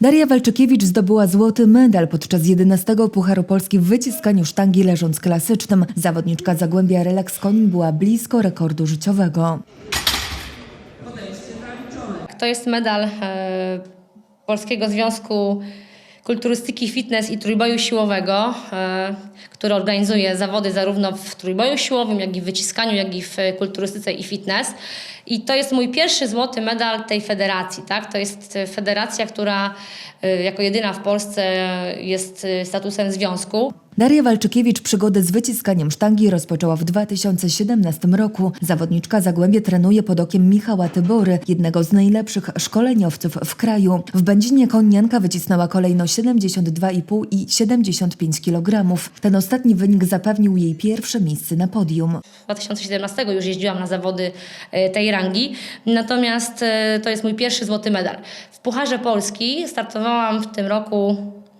Daria Walczykiewicz zdobyła złoty medal podczas 11 Pucharu Polski w wyciskaniu sztangi leżąc klasycznym. Zawodniczka Zagłębia Relax Konin była blisko rekordu życiowego. To jest medal e, Polskiego Związku Kulturystyki, Fitness i Trójboju Siłowego, e, który organizuje zawody zarówno w trójboju siłowym, jak i w wyciskaniu, jak i w kulturystyce i fitness. I to jest mój pierwszy złoty medal tej federacji. Tak? To jest e, federacja, która e, jako jedyna w Polsce jest statusem związku. Daria Walczykiewicz przygodę z wyciskaniem sztangi rozpoczęła w 2017 roku. Zawodniczka Zagłębie trenuje pod okiem Michała Tybory, jednego z najlepszych szkoleniowców w kraju. W Będzinie Konianka wycisnęła kolejno 72,5 i 75 kg. Ten ostatni wynik zapewnił jej pierwsze miejsce na podium. 2017 już jeździłam na zawody e, tej rangi, natomiast e, to jest mój pierwszy złoty medal. W Pucharze Polski startowałam w tym roku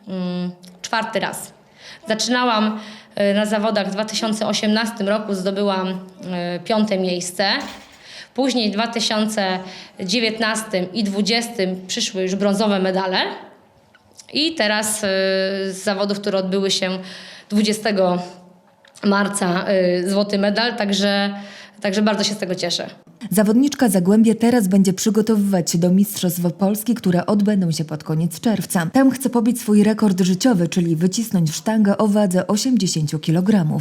mm, czwarty raz. Zaczynałam e, na zawodach w 2018 roku, zdobyłam e, piąte miejsce. Później w 2019 i 2020 przyszły już brązowe medale. I teraz e, z zawodów, które odbyły się 20 marca złoty medal, także, także bardzo się z tego cieszę. Zawodniczka Zagłębie teraz będzie przygotowywać się do Mistrzostw Polski, które odbędą się pod koniec czerwca. Tam chce pobić swój rekord życiowy, czyli wycisnąć sztangę o wadze 80 kg.